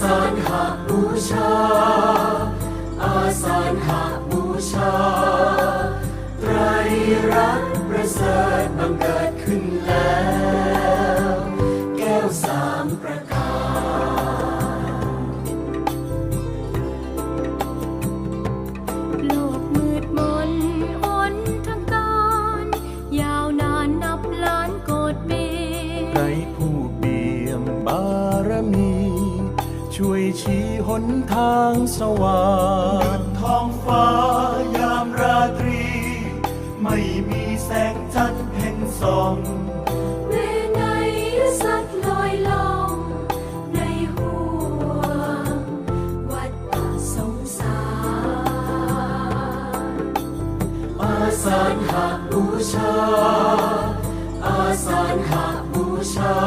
สานหาบูชา อาสานหาบูชาไตรรักษณ์ประเสริฐบังเกิดขึ้นแล้ว แก้วสามประการโลก ช่วยชี้หนทางสว่างท้องฟ้ายามราตรี ไม่มีแสงจันทร์เพ่นสองเมในสัตว์ลอยลองในหัววัดป่าสงสารอาสานหักบูชา อาสานหักบูชา